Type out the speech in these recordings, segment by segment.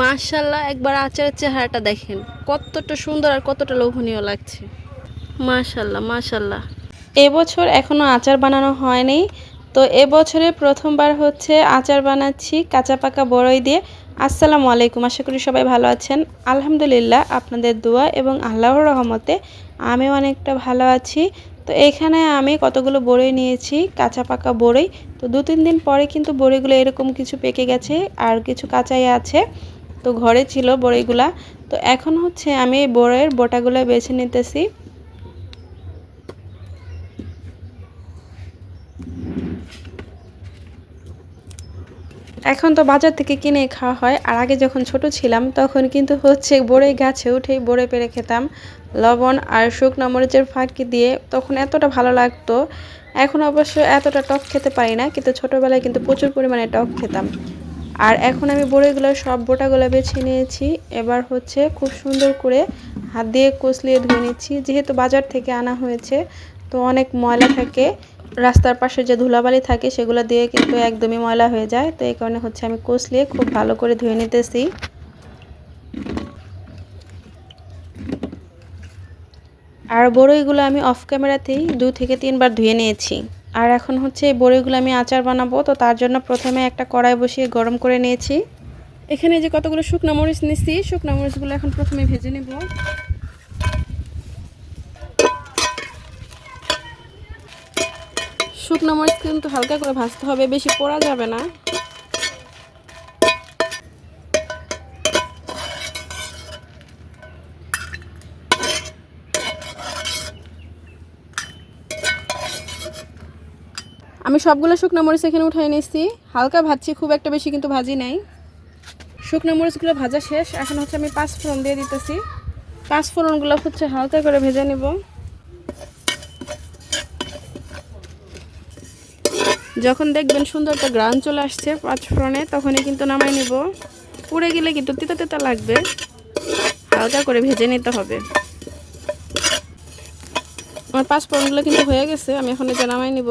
মাশাল্লাহ একবার আচারের চেহারাটা দেখেন। কতটা সুন্দর আর কতটা লোভনীয় লাগছে। মাশাল্লাহ মাশাল্লাহ এবছর এখনও আচার বানানো হয়নি। তো এবছরে প্রথমবার হচ্ছে আচার বানাচ্ছি কাঁচা পাকা বড়ই দিয়ে। আসসালামু আলাইকুম, আশা করি সবাই ভালো আছেন। আলহামদুলিল্লাহ আপনাদের দোয়া এবং আল্লাহর রহমতে আমি অনেকটা ভালো আছি। তো এখানে আমি কতগুলো বড়ই নিয়েছি, কাঁচা পাকা বড়ই। তো দু তিন দিন পরে কিন্তু বড়িগুলো এরকম কিছু পেকে গেছে আর কিছু কাঁচাই আছে। তো ঘরে ছিল বড়িগুলা। তো এখন হচ্ছে আমি বড়ের বোটাগুলো বেছে নিতেছি। এখন তো বাজার থেকে কিনে খাওয়া হয়। আর আগে যখন ছোট ছিলাম, তখন কিন্তু হচ্ছে বড়ই গাছে উঠেই বড়ে পেরে খেতাম। লবণ আর শুকনো মরিচের ফাঁকি দিয়ে তখন এতটা ভালো লাগতো। এখন অবশ্য এতটা টক খেতে পারি না, কিন্তু ছোটোবেলায় কিন্তু প্রচুর পরিমাণে টক খেতাম। আর এখন আমি বড়িগুলো, সব বোটাগুলো বেছে নিয়েছি। এবার হচ্ছে খুব সুন্দর করে হাত দিয়ে কষলিয়ে ধুয়ে নিচ্ছি। যেহেতু বাজার থেকে আনা হয়েছে, তো অনেক ময়লা থাকে। রাস্তার পাশে যে ধুলাবালি থাকে, সেগুলো দিয়ে কিন্তু একদমই ময়লা হয়ে যায়। তো এই কারণে হচ্ছে আমি কষলিয়ে খুব ভালো করে ধুয়ে নিতেছি। আর বড়ইগুলো আমি অফ ক্যামেরাতেই দু থেকে তিনবার ধুয়ে নিয়েছি। আর এখন হচ্ছে এই বড়িগুলো আমি আচার বানাবো, তো তার জন্য প্রথমে একটা কড়াই বসিয়ে গরম করে নিয়েছি। এখানে যে কতগুলো শুকনো মরিচ নিচ্ছি শুকনো মরিচগুলো এখন প্রথমে ভেজে নেব। শুকনো মরিচ কিন্তু হালকা করে ভাজতে হবে, বেশি পোড়া যাবে না। আমি সবগুলো শুকনো মরিচ এখানে উঠাই নিয়েছি। হালকা ভাজছি, খুব একটা বেশি কিন্তু ভাজি নাই। শুকনো মরিচগুলো ভাজা শেষ। এখন হচ্ছে আমি পাঁচ ফোড়ন দিয়ে দিতেছি। পাঁচ ফোড়নগুলো হচ্ছে হালকা করে ভেজে নেব। যখন দেখবেন সুন্দর একটা গ্রান চলে আসছে পাঁচ ফোড়নে তখনই কিন্তু নামাই নেব। পুড়ে গেলে কিন্তু তিতা তিতা লাগবে। হালকা করে ভেজে নিতে হবে। আমার পাঁচ ফোড়নগুলো কিন্তু হয়ে গেছে, আমি এখন এটা নামাই নিব।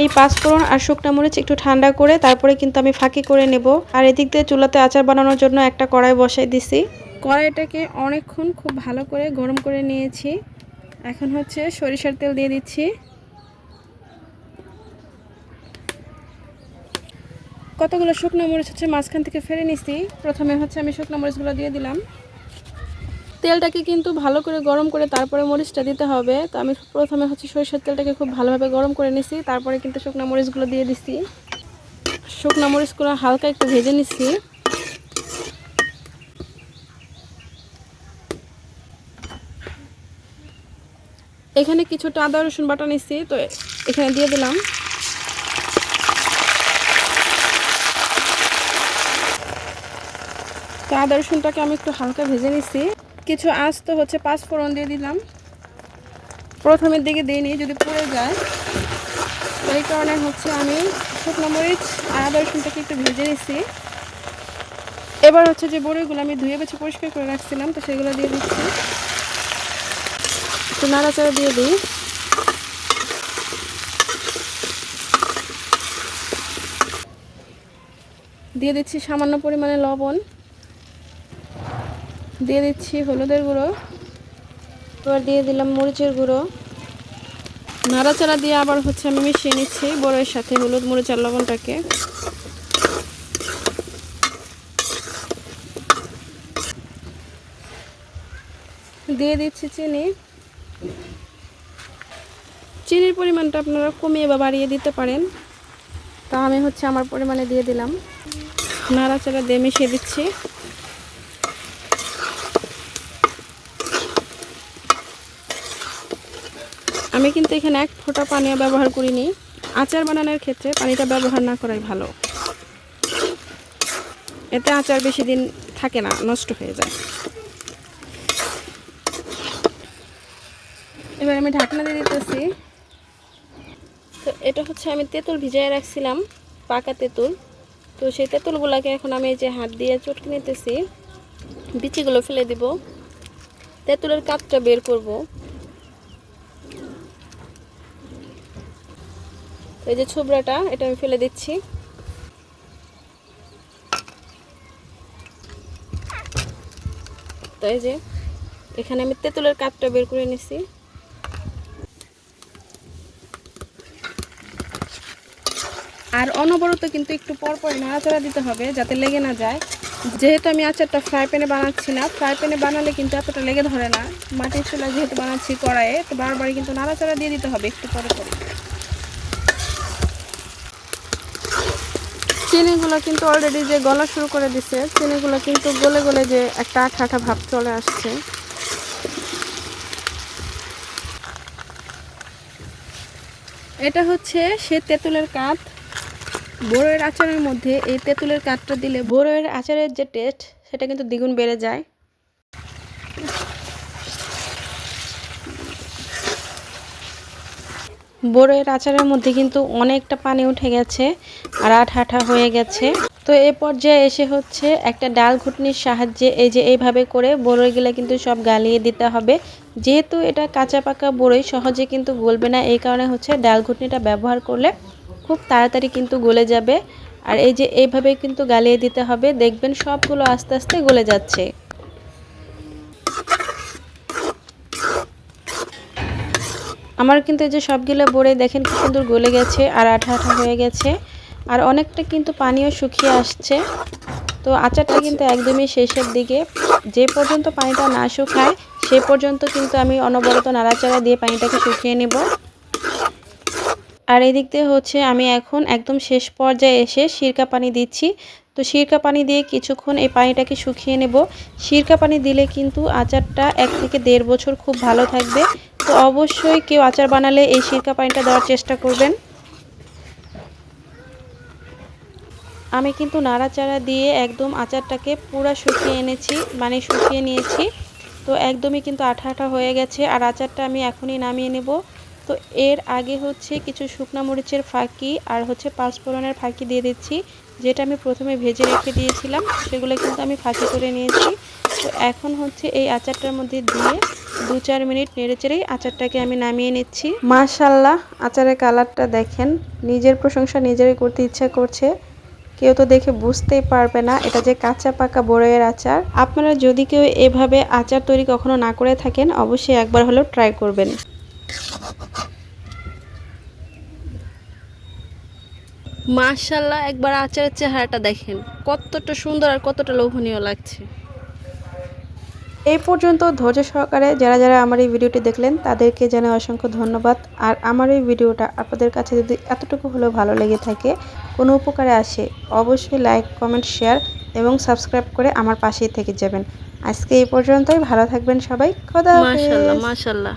এই পাঁচফোড়ন আর শুকনো মরিচ একটু ঠান্ডা করে তারপরে কিন্তু আমি ফাঁকি করে নেব। আর এদিক দিয়ে চুলাতে আচার বানানোর জন্য একটা কড়াই বসাই দিছি। কড়াইটাকে অনেকক্ষণ খুব ভালো করে গরম করে নিয়েছি। এখন হচ্ছে সরিষার তেল দিয়ে দিচ্ছি। কতগুলো শুকনো মরিচ হচ্ছে মাঝখান থেকে ফেলে নিছি। প্রথমে হচ্ছে আমি শুকনো মরিচগুলো দিয়ে দিলাম। তেলটাকে কিন্তু ভালো করে গরম করে তারপরে মরিচটা দিতে হবে। তো আমি প্রথমে হচ্ছে সরিষার তেলটাকে খুব ভালোভাবে গরম করে নিছি, তারপরে কিন্তু শুকনো মরিচগুলো দিয়ে দিছি। শুকনো মরিচগুলো হালকা একটু ভেজে নিছি। এখানে কিছুটা আদা, রসুন বাটা নিছি, তো এখানে দিয়ে দিলাম। আদা, রসুনটাকে আমি একটু হালকা ভেজে নিছি। কিছু আস্ত হচ্ছে, পাঁচ ফোড়ন দিয়ে দিলাম। প্রথমের দিকে দিইনি যদি পড়ে যায়, এই কারণে হচ্ছে আমি শুকনো মরিচ আর আদা রসুনটাকে একটু ভেজে নিছি এবার হচ্ছে যে বড়িগুলো আমি ধুয়ে বেছে পরিষ্কার করে রাখছিলাম, তো সেগুলো দিয়ে দিচ্ছি। একটু নাড়াচাড়া দিয়ে দিই। দিয়ে দিচ্ছি সামান্য পরিমাণে লবণ। দিয়ে দিচ্ছি হলুদের গুঁড়ো। এবার দিয়ে দিলাম মরিচের গুঁড়ো। নাড়াচাড়া দিয়ে আবার হচ্ছে আমি মিশিয়ে নিচ্ছি বড়ের সাথে হলুদ, মরিচ আর লবণটাকে। দিয়ে দিচ্ছি চিনি। চিনির পরিমাণটা আপনারা কমিয়ে বা বাড়িয়ে দিতে পারেন। তা আমি হচ্ছে আমার পরিমাণে দিয়ে দিলাম। নাড়াচাড়া দিয়ে মিশিয়ে দিচ্ছি। আমি কিন্তু এখানে এক ফোঁটা পানীয় ব্যবহার করিনি। আচার বানানোর ক্ষেত্রে পানিটা ব্যবহার না করাই ভালো। এতে আচার বেশি দিন থাকে না, নষ্ট হয়ে যায়। এবার আমি ঢাকনা দিয়ে দিতেছি। তো এটা হচ্ছে আমি তেঁতুল ভিজিয়ে রাখছিলাম, পাকা তেঁতুল। তো সেই তেঁতুলগুলোকে এখন আমি যে হাত দিয়ে চটকে নিতেছি, বিচিগুলো ফেলে দিব। তেঁতুলের কাপটা বের করব। তো এই যে ছোবড়াটা, এটা আমি ফেলে দিচ্ছি। তো এই যে, এখানে আমি তেঁতুলের কাপটা বের করে নিছি। আর অনবরত কিন্তু একটু পরপর নাড়াচাড়া দিতে হবে যাতে লেগে না যায়। যেহেতু আমি আচারটা ফ্রাই প্যানে বানাচ্ছি না ফ্রাই প্যানে বানালে কিন্তু এতটা লেগে ধরে না। মাটির চুলা যেহেতু বানাচ্ছি কড়াইয়ে, তো বারবারই কিন্তু নাড়াচাড়া দিয়ে দিতে হবে একটু পরে পরে চিনিগুলো কিন্তু অলরেডি যে গলা শুরু করে দিছে, চিনিগুলো কিন্তু গলে গলে যে একটা আঠা আঠা ভাব চলে আসছে। এটা হচ্ছে সে তেঁতুলের কাঁধ বড়ের আচারের মধ্যে এই তেঁতুলের কাঠটা দিলে বড়ের আচারের যে টেস্ট সেটা কিন্তু দ্বিগুণ বেড়ে যায়। বড়ের আচারের মধ্যে কিন্তু অনেকটা পানি উঠে গেছে আর আঠা হয়ে গেছে। তো এই পর্যায়ে এসে হচ্ছে একটা ডাল ঘুটনির সাহায্যে এই যে এইভাবে করে বড়ইগুলো কিন্তু সব গালিয়ে দিতে হবে। যেহেতু এটা কাঁচা পাকা বড়ই সহজে কিন্তু গলবে না। এই কারণে হচ্ছে ডাল ঘুটনিটা ব্যবহার করলে খুব তাড়াতাড়ি কিন্তু গলে যাবে। আর এই যে এইভাবে কিন্তু গালিয়ে দিতে হবে, দেখবেন সবগুলো আস্তে আস্তে গলে যাচ্ছে। আমার কিন্তু এই যে সবগুলো বড়ে দেখেন কি সুন্দর গলে গেছে আর আঠা আঠা হয়ে গেছে। আর অনেকটা কিন্তু পানিও শুকিয়ে আসছে। তো আচারটা কিন্তু একদমই শেষের দিকে। যে পর্যন্ত পানিটা না শুকায়, সে পর্যন্ত কিন্তু আমি অনবরত নাড়াচাড়া দিয়ে পানিটাকে শুকিয়ে নেব। আর এদিক দিয়ে হচ্ছে আমি এখন একদম শেষ পর্যায়ে এসে সিরকা পানি দিচ্ছি। তো সিরকা পানি দিয়ে কিছুক্ষণ এই পানিটাকে শুকিয়ে নেব। সিরকা পানি দিলে কিন্তু আচারটা এক থেকে দেড় বছর খুব ভালো থাকবে। তো অবশ্যই কেউ আচার বানালে এই সিরকা পানিটা দেওয়ার চেষ্টা করবেন। আমি কিন্তু নাড়াচাড়া দিয়ে একদম আচারটাকে পুরা শুকিয়ে এনেছি মানে শুকিয়ে নিয়েছি। তো একদমই কিন্তু আঠা আঠা হয়ে গেছে আর আচারটা আমি এখনই নামিয়ে নেব। তো এর আগে হচ্ছে কিছু শুকনা মরিচের ফাঁকি আর হচ্ছে পাঁচফোড়নের ফাঁকি দিয়ে দিচ্ছি, যেটা আমি প্রথমে ভেজে রেখে দিয়েছিলাম, সেগুলো কিন্তু আমি ফাঁকি করে নিয়েছি। তো এখন হচ্ছে এই আচারটার মধ্যে দিয়ে দু চার মিনিট নেড়ে চেড়েই আচারটাকে আমি নামিয়ে নিচ্ছি। মাশাল্লাহ আচারের কালারটা দেখেন। নিজের প্রশংসা নিজেরই করতে ইচ্ছা করছে। কেউ তো দেখে বুঝতেই পারবে না, এটা যে কাঁচা পাকা বড়ইয়ের আচার। আপনারা যদি কেউ এভাবে আচার তৈরি কখনো না করে থাকেন, অবশ্যই একবার হলেও ট্রাই করবেন। মাশাল্লাহ একবার আচারের চেহারাটা দেখেন। কতটা সুন্দর আর কতটা লোভনীয় লাগছে। এই পর্যন্ত ধৈর্য সহকারে যারা যারা আমার এই ভিডিওটি দেখলেন, তাদেরকে জানাই অসংখ্য ধন্যবাদ। আর আমার এই ভিডিওটা আপনাদের কাছে যদি এতটুকু হলেও ভালো লেগে থাকে, কোনো উপকারে আসে, অবশ্যই লাইক, কমেন্ট, শেয়ার এবং সাবস্ক্রাইব করে আমার পাশেই থেকে যাবেন। আজকে এই পর্যন্তই, ভালো থাকবেন সবাই। খোদা মাশাল্লাহ মাশাল্লাহ।